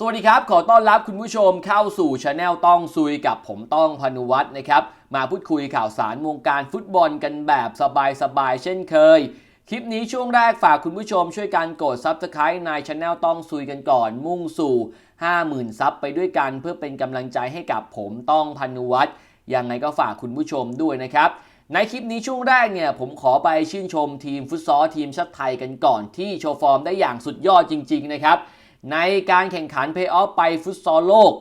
สวัสดีครับ ขอต้อนรับคุณผู้ชมเข้าสู่ช anel ต้องซุยกับผมต้องพนุวัฒน์นะครับ มาพูดคุยข่าวสารวงการฟุตบอลกันแบบสบายๆเช่นเคย คลิปนี้ช่วงแรกฝากคุณผู้ชมช่วยกันกด Subscribe ในช anel ต้องซุยกันก่อน มุ่งสู่ 50,000 ซับไปด้วยกันเพื่อเป็นกำลังใจให้กับผมต้องพนุวัฒน์ยังไงก็ฝากคุณผู้ชมด้วยนะครับในคลิปนี้ช่วงแรกเนี่ยผมขอไปชื่นชมทีมฟุตซอลทีมชาติไทยกันก่อนที่โชว์ฟอร์มได้อย่างสุดยอดจริง ๆ นะครับ ในการแข่งขันเพย์ออฟไปฟุตซอลโลก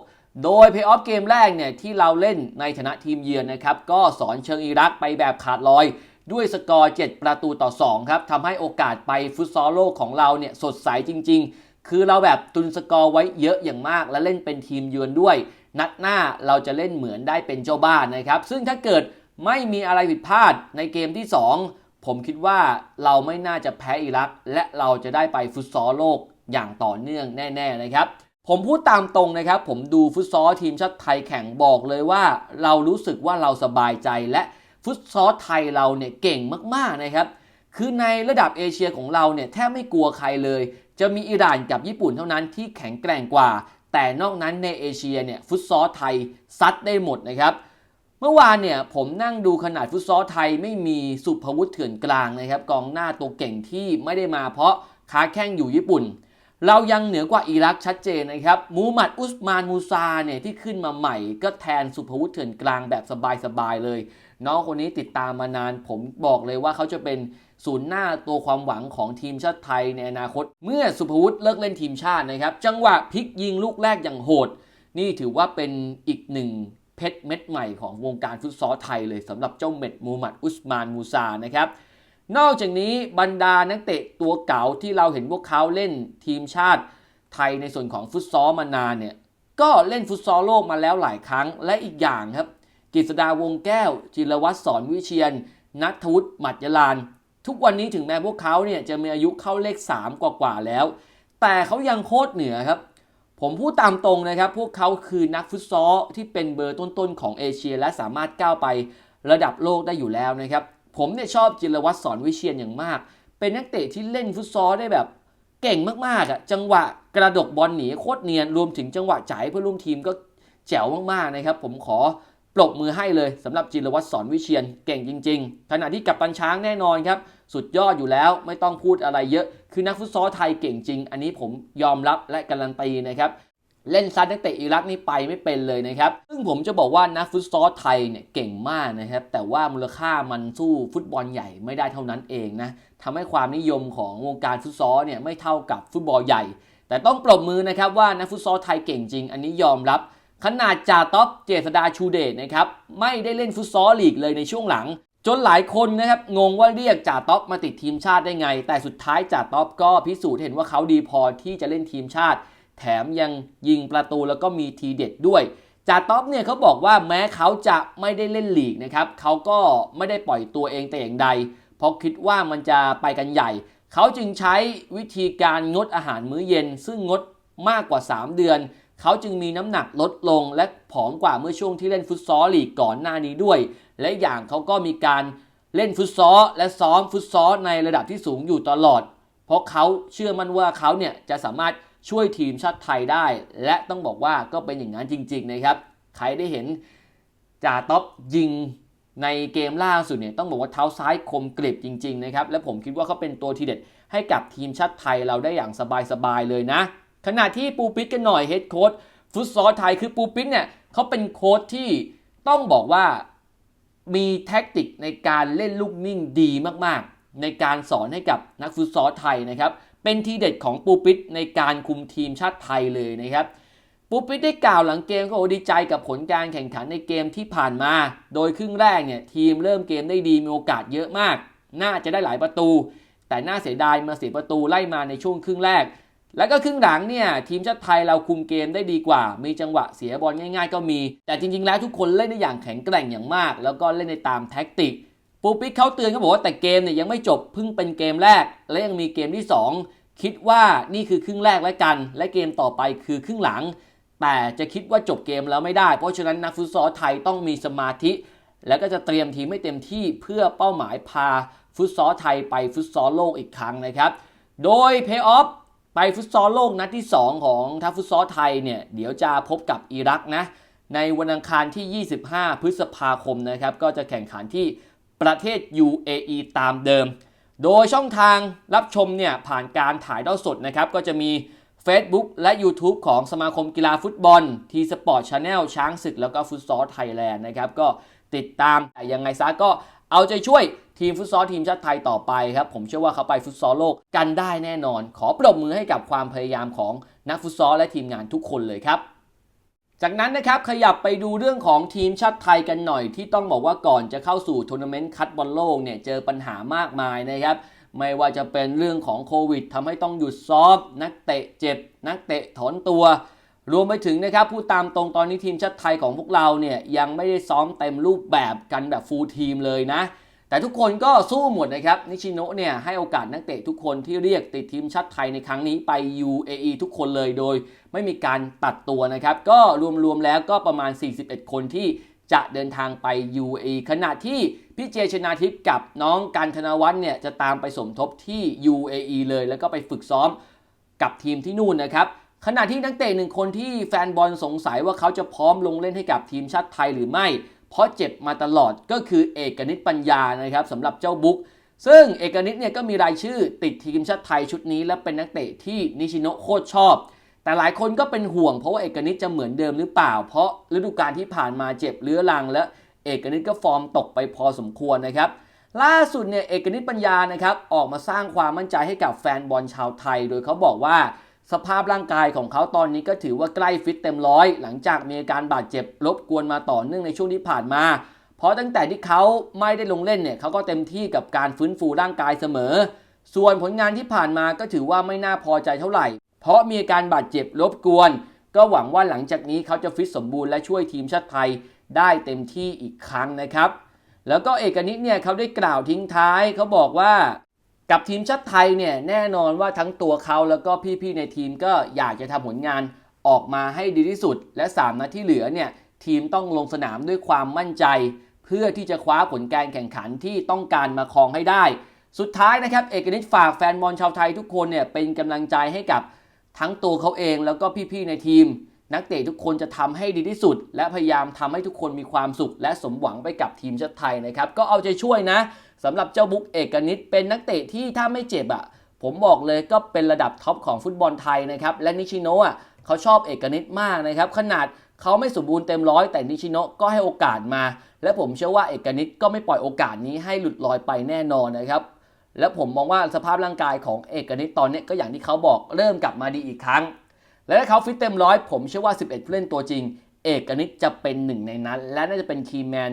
โดยเพย์ออฟเกมแรกเนี่ยที่เราเล่นในฐานะทีมเยือนนะครับ ก็สอนเชิงอิรักไปแบบขาดลอย ด้วยสกอร์ 7 ประตูต่อ 2 ครับทำให้โอกาสไปฟุตซอลโลกของเราเนี่ยสดใสจริง ๆ คือเราแบบตุนสกอร์ไว้เยอะอย่างมาก และเล่นเป็นทีมเยือนด้วย นัดหน้าเราจะเล่นเหมือนได้เป็นเจ้าบ้านนะครับ ซึ่งถ้าเกิดไม่มีอะไรผิดพลาดในเกมที่ 2 ผมคิดว่าเราไม่น่าจะแพ้อิรัก และเราจะได้ไปฟุตซอลโลก อย่างต่อเนื่องแน่ ๆ นะครับ ผมพูดตามตรงนะครับ ผมดูฟุตซอลทีมชาติไทยแข่งบอกเลยว่า เรารู้สึกว่าเราสบายใจและฟุตซอลไทยเราเนี่ยเก่งมากๆนะครับ คือในระดับเอเชียของเราเนี่ยแทบไม่กลัวใครเลย จะมีอิหร่านกับญี่ปุ่นเท่านั้นที่แข็งแกร่งกว่า แต่นอกนั้นในเอเชียเนี่ยฟุตซอลไทยซัดได้หมดนะครับเมื่อวานเนี่ยผมนั่งดูขนาดฟุตซอลไทยไม่มีสุภวุฒิเถื่อนกลางนะครับกองหน้าตัวเก่งที่ไม่ได้มาเพราะค้าแข้งอยู่ญี่ปุ่น เรายังเหนือกว่าอิรักชัดเจนนะครับมูฮัมหมัดอุสมานมูซาเนี่ยที่ขึ้นมาใหม่ ก็แทนสุภวุฒิเถื่อนกลางแบบสบายๆเลย น้องคนนี้ติดตามมานาน ผมบอกเลยว่าเขาจะเป็นศูนย์หน้าตัวความหวังของทีมชาติไทยในอนาคต เมื่อสุภวุฒิเลิกเล่นทีมชาตินะครับ จังหวะพลิกยิงลูกแรกอย่างโหด นี่ถือว่าเป็นอีกหนึ่งเพชรเม็ดใหม่ของวงการฟุตซอลไทยเลยสำหรับเจ้าเม็ดมูฮัมหมัดอุสมานมูซานะครับ นอกจากนี้บรรดานักเตะตัวเก่าที่เราเห็นพวกเขาเล่นทีมชาติไทยในส่วนของฟุตซอลมานานเนี่ยก็เล่นฟุตซอลโลกมาแล้วหลายครั้งและอีกอย่างครับกฤษดาวงแก้ว จิรวัตรสอนวิเชียนนัทวุฒิหมัดยลาน ทุกวันนี้ถึงแม้พวกเขาเนี่ยจะมีอายุเข้าเลข 3 กว่าๆแล้ว แต่เขายังโคตรเหนือครับ ผมพูดตามตรงนะครับ พวกเขาคือนักฟุตซอลที่เป็นเบอร์ต้นๆของเอเชีย และสามารถก้าวไประดับโลกได้อยู่แล้วนะครับ ผมเนี่ยชอบจิรวัตรสอนวิเชียนอย่างมาก เป็นนักเตะที่เล่นฟุตซอลได้แบบเก่งมากๆอะจังหวะกระดกบอลหนีโคตรเนียนรวมถึงจังหวะจ่ายเพื่อร่วมทีมก็แจ๋วมากๆนะครับ ผมขอปรบมือให้เลยสำหรับจิรวัตรสอนวิเชียนเก่งจริง ๆ ขณะที่กับตันช้างแน่นอนครับสุดยอดอยู่แล้วไม่ต้องพูดอะไรเยอะ คือนักฟุตซอลไทยเก่งจริง อันนี้ผมยอมรับและการันตีนะครับ เล่นซัดนักเตะอิรักนี่ไปไม่เป็นเลยนะครับ ซึ่งผมจะบอกว่านักฟุตซอลไทยเนี่ยเก่งมากนะครับ แต่ว่ามูลค่ามันสู้ฟุตบอลใหญ่ไม่ได้เท่านั้นเองนะทำให้ความนิยมของวงการฟุตซอลเนี่ยไม่เท่ากับฟุตบอลใหญ่ แต่ต้องปรบมือนะครับว่านักฟุตซอลไทยเก่งจริง อันนี้ยอมรับ ขนาดจ่าท็อปเจษดาชูเดชนะครับไม่ได้เล่นฟุตซอลลีกเลยในช่วงหลังจนหลายคนนะครับงงว่าเรียกจ่าท็อปมาติดทีมชาติได้ไง แต่สุดท้ายจ่าท็อปก็พิสูจน์เห็นว่าเขาดีพอที่จะเล่นทีมชาติ แถมยังยิงประตูแล้วก็มีทีเด็ดด้วยจ่าท็อปเนี่ยเขาบอกว่าแม้เขาจะไม่ได้เล่นลีกนะครับเขาก็ไม่ได้ปล่อยตัวเองแต่อย่างใด เพราะคิดว่ามันจะไปกันใหญ่ เขาจึงใช้วิธีการงดอาหารมื้อเย็น ซึ่งงดมากกว่า 3 เดือน เขาจึงมีน้ำหนักลดลงและผอมกว่าเมื่อช่วงที่เล่นฟุตซอลลีกก่อนหน้านี้ด้วย และอย่างเขาก็มีการเล่นฟุตซอลและซ้อมฟุตซอลในระดับที่สูงอยู่ตลอด เพราะเขาเชื่อมั่นว่าเขาเนี่ยจะสามารถ ช่วยทีมชาติไทยได้ และต้องบอกว่าก็เป็นอย่างนั้นจริง ๆ นะครับ ใครได้เห็นจ่าท็อปยิงในเกมล่าสุดเนี่ยต้องบอกว่าเท้าซ้ายคมกริบจริง ๆ นะครับ และผมคิดว่าเขาเป็นตัวทีเด็ดให้กับทีมชาติไทยเราได้อย่างสบายๆเลยนะ ขณะที่ปูปิดกันหน่อยเฮดโค้ชฟุตซอลไทยคือปูปิดเนี่ยเขาเป็นโค้ชที่ต้องบอกว่ามีแท็กติกในการเล่นลูกนิ่งดีมากๆ ในการสอนให้กับนักฟุตซอลไทยนะครับ เป็นทีเด็ดของปูปิดในการคุมทีมชาติไทยเลยนะครับปูปิดได้กล่าวหลังเกมก็โอดีใจกับผลการแข่งขันในเกมที่ผ่านมา โดยครึ่งแรกเนี่ยทีมเริ่มเกมได้ดีมีโอกาสเยอะมาก น่าจะได้หลายประตู แต่น่าเสียดายมาเสียประตูไล่มาในช่วงครึ่งแรก แล้วก็ครึ่งหลังเนี่ยทีมชาติไทยเราคุมเกมได้ดีกว่า มีจังหวะเสียบอลง่าย ๆ ก็มี แต่จริง ๆ แล้วทุกคนเล่นได้อย่างแข็งแกร่งอย่างมาก แล้วก็เล่นในตามแท็กติกปูปิกเขาเตือนเขาบอกว่าแต่เกมเนี่ยยังไม่จบเพิ่งเป็นเกมแรก และยังมีเกมที่ 2 คิดว่านี่คือครึ่งแรกแล้วกัน และเกมต่อไปคือครึ่งหลัง แต่จะคิดว่าจบเกมแล้วไม่ได้ เพราะฉะนั้นนักฟุตซอลไทยต้องมีสมาธิ แล้วก็จะเตรียมทีมไม่เต็มที่เพื่อเป้าหมายพาฟุตซอลไทยไปฟุตซอลโลกอีกครั้งนะครับ โดยเพย์ออฟไปฟุตซอลโลกนัดที่ 2 ของทัพฟุตซอลไทยเนี่ยเดี๋ยวจะพบกับอิรักนะในวันอังคารที่ 25 พฤษภาคมนะครับก็จะแข่งขันที่ประเทศ UAE ตามเดิม โดยช่องทางรับชมเนี่ยผ่านการถ่ายทอดสดนะครับ ก็จะมี Facebook และ YouTube ของสมาคมกีฬาฟุตบอล ทีสปอร์ตชาแนลช้างศึก แล้วก็ฟุตซอลไทยแลนด์นะครับก็ติดตามแต่ยังไงซะก็เอาใจช่วยทีมฟุตซอลทีมชาติไทยต่อไปครับ ผมเชื่อว่าเขาไปฟุตซอลโลกกันได้แน่นอน ขอปรบมือให้กับความพยายามของนักฟุตซอลและทีมงานทุกคนเลยครับ จากนั้นนะครับขยับไปดูเรื่องของทีมชาติไทยกันหน่อยที่ต้องบอกว่าก่อนจะเข้าสู่ทัวร์นาเมนต์คัดบอลโลกเนี่ยเจอปัญหามากมายนะครับ ไม่ว่าจะเป็นเรื่องของโควิดทำให้ต้องหยุดซ้อมนักเตะเจ็บ นักเตะถอนตัว รวมไปถึงนะครับผู้ตามตรงตอนนี้ทีมชาติไทยของพวกเราเนี่ยยังไม่ได้ซ้อมเต็มรูปแบบกันแบบฟูลทีมเลยนะ แต่ทุกคนก็สู้หมดนะครับ นิชิโนะเนี่ยให้โอกาสนักเตะทุกคนที่เรียกติดทีมชาติไทยในครั้งนี้ไป UAE ทุกคนเลยโดย ไม่มีการตัดตัวนะครับ ก็รวมๆแล้วก็ประมาณ 41 คนที่จะเดินทางไป UAE ขณะที่พี่เจชนาทิพย์กับน้องกันธนวัฒน์เนี่ยจะตามไปสมทบที่ UAE เลย แล้วก็ไปฝึกซ้อมกับทีมที่นู่นนะครับขณะที่นักเตะหนึ่งคนที่แฟนบอลสงสัยว่าเขาจะพร้อมลงเล่นให้กับทีมชาติไทยหรือไม่ เพราะเจ็บมาตลอดก็คือเอกนิตปัญญานะครับสำหรับเจ้าบุ๊กซึ่งเอกนิตเนี่ยก็มีรายชื่อติดทีมชาติไทยชุดนี้ และเป็นนักเตะที่นิชิโนโคตรชอบ แต่หลายคนก็เป็นห่วงเพราะว่าเอกนิตจะเหมือนเดิมหรือเปล่า เพราะฤดูกาลที่ผ่านมาเจ็บเรื้อรัง และเอกนิตก็ฟอร์มตกไปพอสมควรนะครับล่าสุดเนี่ยเอกนิตปัญญานะครับออกมาสร้างความมั่นใจให้กับแฟนบอลชาวไทย โดยเขาบอกว่า สภาพร่างกายของเขาตอนนี้ก็ถือว่าใกล้ฟิตเต็มร้อย หลังจากมีอาการบาดเจ็บรบกวนมาต่อเนื่องในช่วงที่ผ่านมา เพราะตั้งแต่ที่เขาไม่ได้ลงเล่นเนี่ยเขาก็เต็มที่กับการฟื้นฟูร่างกายเสมอ ส่วนผลงานที่ผ่านมาก็ถือว่าไม่น่าพอใจเท่าไหร่ เพราะมีอาการบาดเจ็บรบกวน ก็หวังว่าหลังจากนี้เขาจะฟิตสมบูรณ์และช่วยทีมชาติไทยได้เต็มที่อีกครั้งนะครับ แล้วก็เอกนิตเนี่ยเขาได้กล่าวทิ้งท้ายเขาบอกว่า กับทีมชาติไทยเนี่ยแน่นอนว่าทั้งตัวเขาแล้วก็พี่ๆในทีมก็อยากจะทำผลงานออกมาให้ดีที่สุด และ 3 นัดที่เหลือเนี่ยทีมต้องลงสนามด้วยความมั่นใจ เพื่อที่จะคว้าผลการแข่งขันที่ต้องการมาครองให้ได้ สุดท้ายนะครับเอกนิตฝากแฟนบอลชาวไทยทุกคนเนี่ยเป็นกำลังใจให้กับทั้งตัวเขาเองแล้วก็พี่ๆในทีม นักเตะทุกคนจะทำให้ดีที่สุด และพยายามทำให้ทุกคนมีความสุข และสมหวังไปกับทีมชาติไทยนะครับก็เอาใจช่วยนะ สำหรับเจ้าบุ๊กเอกนิตเป็นนักเตะที่ถ้าไม่เจ็บอะผมบอกเลยก็เป็นระดับท็อปของฟุตบอลไทยนะครับและนิชิโนะอะเขาชอบเอกนิตมากนะครับขนาดเขาไม่สมบูรณ์เต็มร้อยแต่นิชิโนะก็ให้โอกาสมา และผมเชื่อว่าเอกนิตก็ไม่ปล่อยโอกาสนี้ให้หลุดลอยไปแน่นอนนะครับและผมมองว่าสภาพร่างกายของเอกนิตตอนนี้ก็อย่างที่เขาบอกเริ่มกลับมาดีอีกครั้ง และถ้าเขาฟิตเต็มร้อยผมเชื่อว่า 11ผู้เล่นตัวจริง เอกนิตจะเป็นหนึ่งในนั้น และน่าจะเป็นคีย์แมน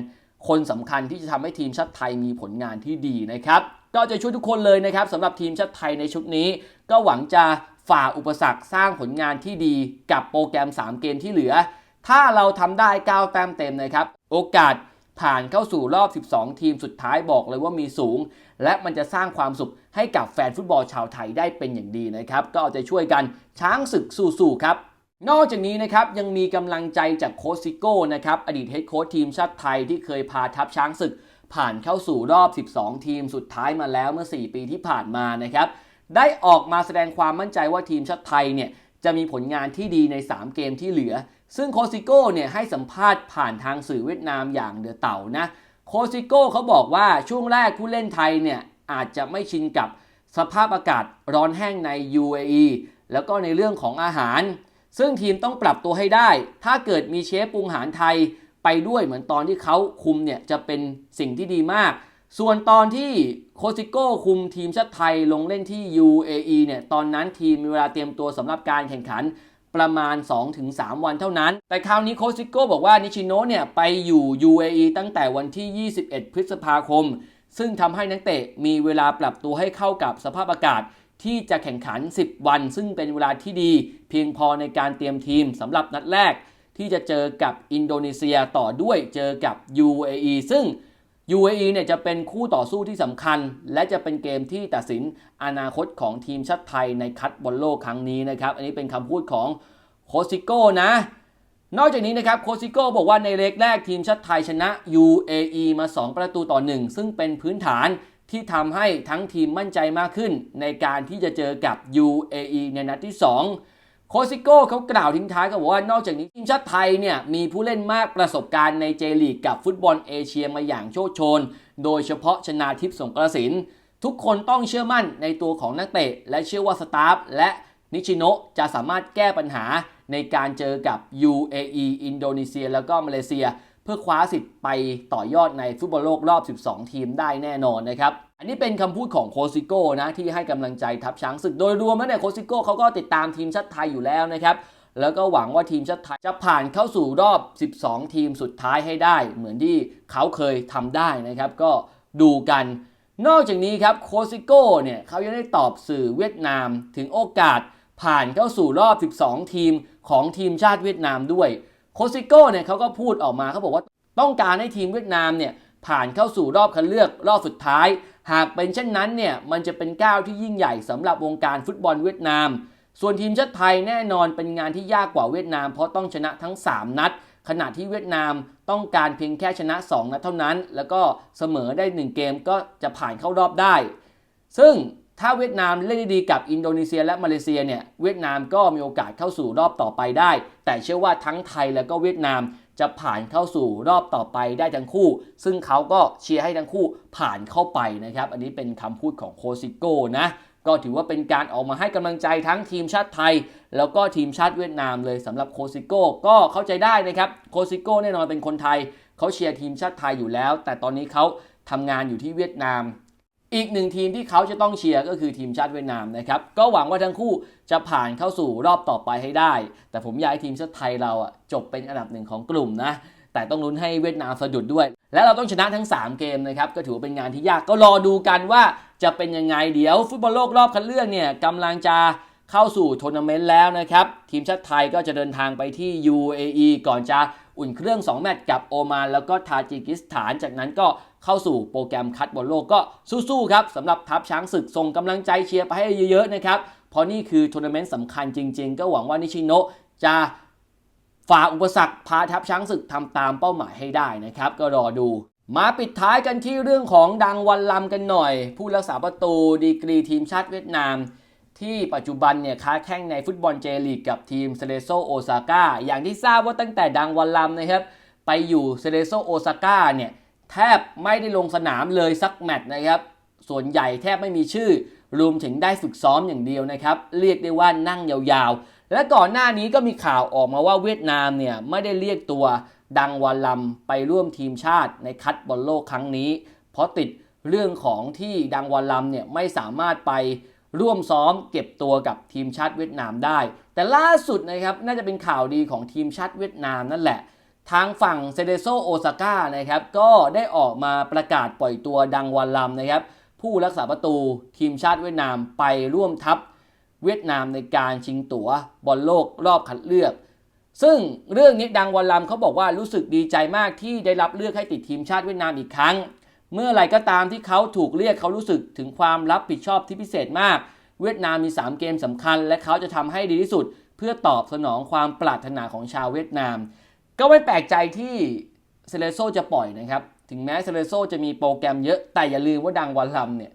คนสำคัญที่จะทำให้ทีมชาติไทยมีผลงานที่ดีนะครับ ก็จะช่วยทุกคนเลยนะครับสำหรับทีมชาติไทยในชุดนี้ ก็หวังจะฝ่าอุปสรรคสร้างผลงานที่ดีกับโปรแกรม 3 เกมที่เหลือ ถ้าเราทำได้ 9 แต้มเต็มนะครับ โอกาสผ่านเข้าสู่รอบ 12 ทีมสุดท้ายบอกเลยว่ามีสูง และมันจะสร้างความสุขให้กับแฟนฟุตบอลชาวไทยได้เป็นอย่างดีนะครับ ก็เอาใจช่วยกันช้างศึกสู่ๆครับ นอกจากนี้นะครับยังมีกำลังใจจากโค้ชซิโก้นะครับอดีตเฮดโค้ชทีมชาติไทยที่เคยพาทัพช้างศึก ผ่านเข้าสู่รอบ 12 ทีมสุดท้ายมาแล้วเมื่อ 4 ปีที่ผ่านมานะครับได้ออกมาแสดงความมั่นใจว่าทีมชาติไทยเนี่ยจะมีผลงานที่ดีใน 3 เกมที่เหลือ ซึ่งโคซิโก้เนี่ยให้สัมภาษณ์ผ่านทางสื่อเวียดนามอย่างเดอะเต่านะโคซิโก้เขาบอกว่าช่วงแรกผู้เล่นไทยเนี่ยอาจจะไม่ชินกับสภาพอากาศร้อนแห้งใน UAE แล้วก็ในเรื่องของอาหาร ซึ่งทีมต้องปรับตัวให้ได้ ถ้าเกิดมีเชฟปรุงอาหารไทยไปด้วยเหมือนตอนที่เขาคุมเนี่ยจะเป็นสิ่งที่ดีมาก ส่วนตอนที่โคซิโก้คุมทีมชาติไทยลงเล่นที่ UAE เนี่ยตอนนั้นทีมมีเวลาเตรียมตัวสำหรับการแข่งขันประมาณ 2-3 วันเท่านั้น แต่คราวนี้โคซิโก้บอกว่านิชิโนะเนี่ยไปอยู่ UAE ตั้งแต่วันที่ 21 พฤษภาคม ซึ่งทำให้นักเตะมีเวลาปรับตัวให้เข้ากับสภาพอากาศ ที่จะแข่งขัน 10 วัน ซึ่งเป็นเวลาที่ดี เพียงพอในการเตรียมทีมสำหรับนัดแรก ที่จะเจอกับอินโดนีเซียต่อด้วยเจอกับ UAE ซึ่ง UAE เนี่ยจะเป็นคู่ต่อสู้ที่สำคัญ และจะเป็นเกมที่ตัดสินอนาคตของทีมชาติไทยในคัดบอลโลกครั้งนี้นะครับ อันนี้เป็นคำพูดของโคซิโก้นะ นอกจากนี้นะครับโคซิโก้บอกว่าในเล็กแรกทีมชาติไทยชนะ UAE มา 2 ประตูต่อ 1 ซึ่งเป็นพื้นฐาน ที่ทำให้ทั้งทีมมั่นใจมากขึ้น ในการที่จะเจอกับ UAE ในนัดที่ 2 โคซิโก้เขากล่าวทิ้งท้ายก็บอกว่านอกจากนี้ทีมชาติไทยเนี่ยมีผู้เล่นมากประสบการณ์ในเจลีกกับฟุตบอลเอเชียมาอย่างโชดโชน โดยเฉพาะชนาทิพย์สงกระสินทุกคนต้องเชื่อมั่นในตัวของนักเตะ และเชื่อว่าสตาฟและนิชิโนะจะสามารถแก้ปัญหาในการเจอกับ UAE อินโดนีเซีย แล้วก็มาเลเซีย เพื่อคว้าสิทธิ์ไปต่อยอดในฟุตบอลโลกรอบ 12 ทีมได้แน่นอนนะครับ อันนี้เป็นคำพูดของโคซิโก้นะที่ให้กำลังใจทัพช้างศึก โดยรวมแล้วเนี่ยโคซิโก้เขาก็ติดตามทีมชาติไทยอยู่แล้วนะครับแล้วก็หวังว่าทีมชาติไทยจะผ่านเข้าสู่รอบ 12 ทีมสุดท้ายให้ได้ เหมือนที่เขาเคยทำได้นะครับ ก็ดูกัน นอกจากนี้ครับโคซิโก้เนี่ยเขายังได้ตอบสื่อเวียดนามถึงโอกาสผ่านเข้าสู่รอบ 12 ทีมของทีมชาติเวียดนามด้วย โคซิโก้เนี่ยเขาก็พูดออกมาเขาบอกว่าต้องการให้ทีมเวียดนามเนี่ยผ่านเข้าสู่รอบคัดเลือกรอบสุดท้าย หากเป็นเช่นนั้นเนี่ยมันจะเป็นก้าวที่ยิ่งใหญ่สำหรับวงการฟุตบอลเวียดนาม ส่วนทีมชาติไทยแน่นอนเป็นงานที่ยากกว่าเวียดนาม เพราะต้องชนะทั้ง 3 นัด ขณะที่เวียดนามต้องการเพียงแค่ชนะ 2 นัดเท่านั้น แล้วก็เสมอได้ 1 เกมก็จะผ่านเข้ารอบได้ ซึ่ง ถ้าเวียดนามเล่นด้ดีกับอินโดนีเซียและมาเลเซียเนี่ยเวียดนามก็มีโอกาสเข้าสู่รอบต่อไปได้ แต่เชื่อว่าทั้งไทยและก็เวียดนามจะผ่านเข้าสู่รอบต่อไปได้ทั้งคู่ ซึ่งเขาก็เชียร์ให้ทั้งคู่ผ่านเข้าไปนะครับ อันนี้เป็นคำพูดของโคซิโก้นะ ก็ถือว่าเป็นการออกมาให้กำลังใจทั้งทีมชาติไทย แล้วก็ทีมชาติเวียดนามเลยสำหรับโคซิโก้ก็เข้าใจได้นะครับ โคซิโก้แน่นอนเป็นคนไทย เขาเชียร์ทีมชาติไทยอยู่แล้ว แต่ตอนนี้เขาทำงานอยู่ที่เวียดนาม อีกหนึ่งทีมที่เขาจะต้องเชียร์ก็คือทีมชาติเวียดนามนะครับ ก็หวังว่าทั้งคู่จะผ่านเข้าสู่รอบต่อไปให้ได้ แต่ผมอยากให้ทีมชาติไทยเราอะจบเป็นอันดับหนึ่งของกลุ่มนะ แต่ต้องลุ้นให้เวียดนามสะดุดด้วย และเราต้องชนะทั้ง 3 เกมนะครับ ก็ถือว่าเป็นงานที่ยาก ก็รอดูกันว่าจะเป็นยังไง เดี๋ยวฟุตบอลโลกรอบคัดเลือกเนี่ยกำลังจะเข้าสู่ทัวร์นาเมนต์แล้วนะครับ ทีมชาติไทยก็จะเดินทางไปที่ UAE ก่อนจะ อุ่นเครื่อง 2 แมตช์กับโอมานแล้วก็ทาจิกิสถาน จากนั้นก็เข้าสู่โปรแกรมคัดบอลโลกก็สู้ๆครับสำหรับทัพช้างศึกส่งกำลังใจเชียร์ไปให้เยอะๆนะครับเพราะนี่คือทัวร์นาเมนต์สำคัญจริง ๆ ก็หวังว่านิชิโนะจะฝ่าอุปสรรคพาทัพช้างศึกทำตามเป้าหมายให้ได้นะครับ ก็รอดู มาปิดท้ายกันที่เรื่องของดังวันลำกันหน่อย ผู้รักษาประตูดีกรีทีมชาติเวียดนาม ที่ปัจจุบันเนี่ยค้าแข่งในฟุตบอลเจลีกกับทีมเซเลโซโอซาก้าอย่างที่ทราบว่าตั้งแต่ดังวันลำนะครับ ไปอยู่เซเลโซโอซาก้าเนี่ยแทบไม่ได้ลงสนามเลยสักแมตช์นะครับ ส่วนใหญ่แทบไม่มีชื่อรวมถึงได้ฝึกซ้อมอย่างเดียวนะครับ เรียกได้ว่านั่งยาวๆ และก่อนหน้านี้ก็มีข่าวออกมาว่าเวียดนามเนี่ยไม่ได้เรียกตัวดังวันลำไปร่วมทีมชาติในคัดบอลโลกครั้งนี้ เพราะติดเรื่องของที่ดังวันลำเนี่ยไม่สามารถไป ร่วมซ้อมเก็บตัวกับทีมชาติเวียดนามได้ แต่ล่าสุดนะครับน่าจะเป็นข่าวดีของทีมชาติเวียดนามนั่นแหละ ทางฝั่งเซเดโซโอซาก้านะครับก็ได้ออกมาประกาศปล่อยตัวดังวันลำนะครับ ผู้รักษาประตูทีมชาติเวียดนามไปร่วมทัพเวียดนามในการชิงตั๋วบอลโลกรอบคัดเลือก ซึ่งเรื่องนี้ดังวันลำเขาบอกว่ารู้สึกดีใจมากที่ได้รับเลือกให้ติดทีมชาติเวียดนามอีกครั้ง เมื่อไรก็ตามที่เขาถูกเรียกเขารู้สึกถึงความรับผิดชอบที่พิเศษมาก เวียดนามมี 3 เกมสำคัญ และเขาจะทำให้ดีที่สุด เพื่อตอบสนองความปรารถนาของชาวเวียดนาม ก็ไม่แปลกใจที่เซเลโซจะปล่อยนะครับ ถึงแม้เซเลโซจะมีโปรแกรมเยอะแต่อย่าลืมว่าดังวันลำเนี่ย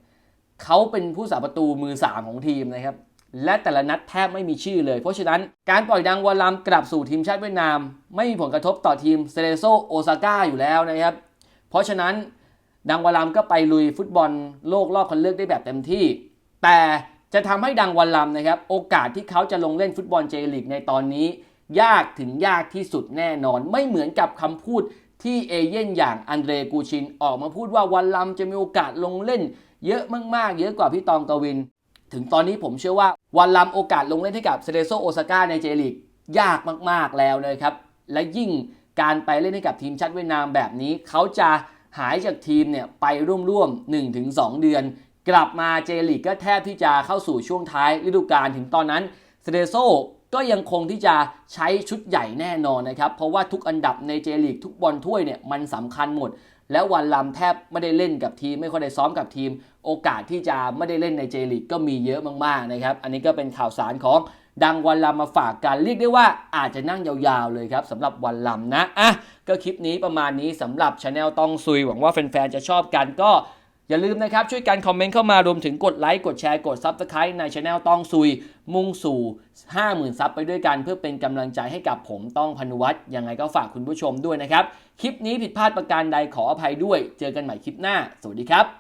เขาเป็นผู้สาประตูมือ 3 ของทีมนะครับและแต่ละนัดแทบไม่มีชื่อเลย เพราะฉะนั้นการปล่อยดังวันลำกลับสู่ทีมชาติเวียดนาม ไม่มีผลกระทบต่อทีมเซเลโซโอซาก้าอยู่แล้วนะครับ เพราะฉะนั้น ดังวันลำก็ไปลุยฟุตบอลโลกรอบคัดเลือกได้แบบเต็มที่ แต่จะทำให้ดังวันลำนะครับ โอกาสที่เขาจะลงเล่นฟุตบอลเจลีกในตอนนี้ ยากถึงยากที่สุดแน่นอน ไม่เหมือนกับคำพูดที่เอเย่นอย่างอันเดรกูชินออกมาพูดว่าวันลำจะมีโอกาสลงเล่น เยอะมากๆ เยอะกว่าพี่ตองกวิน ถึงตอนนี้ผมเชื่อว่าวันลำโอกาสลงเล่นให้กับเซเดโซโอซาก้าในเจลีกยากมากๆแล้วนะครับ และยิ่งการไปเล่นให้กับทีมชาติเวียดนามแบบนี้ เขาจะ หายจากทีมเนี่ยไปร่วมๆ1-2 เดือน กลับมาเจลีกก็แทบที่จะเข้าสู่ช่วงท้ายฤดูกาลถึงตอนนั้นเซเดโซก็ยังคงที่จะใช้ชุดใหญ่แน่นอนนะครับ เพราะว่าทุกอันดับในเจลีกทุกบอลถ้วยเนี่ยมันสำคัญหมด แล้ววันลำแทบไม่ได้เล่นกับทีม ไม่ค่อยได้ซ้อมกับทีม โอกาสที่จะไม่ได้เล่นในเจลีกก็มีเยอะมากๆนะครับ อันนี้ก็เป็นข่าวสารของ ดังวันลำมาฝากกันเรียกได้ว่าอาจจะนั่งยาวๆเลยครับสำหรับวันลำนะอะก็คลิปนี้ประมาณนี้สำหรับช anel ต้องซุยหวังว่าแฟนๆจะชอบกันก็อย่าลืมนะครับ ช่วยกันคอมเมนต์เข้ามารวมถึงกดไลค์ กดแชร์ กด Subscribe ในช anel ต้องซุย มุ่งสู่ 50,000 ซับไปด้วยกัน เพื่อเป็นกำลังใจให้กับผมต้องพนุวัฒน์ยังไงก็ฝากคุณผู้ชมด้วยนะครับ คลิปนี้ผิดพลาดประการใดขออภัยด้วย เจอกันใหม่คลิปหน้า สวัสดีครับ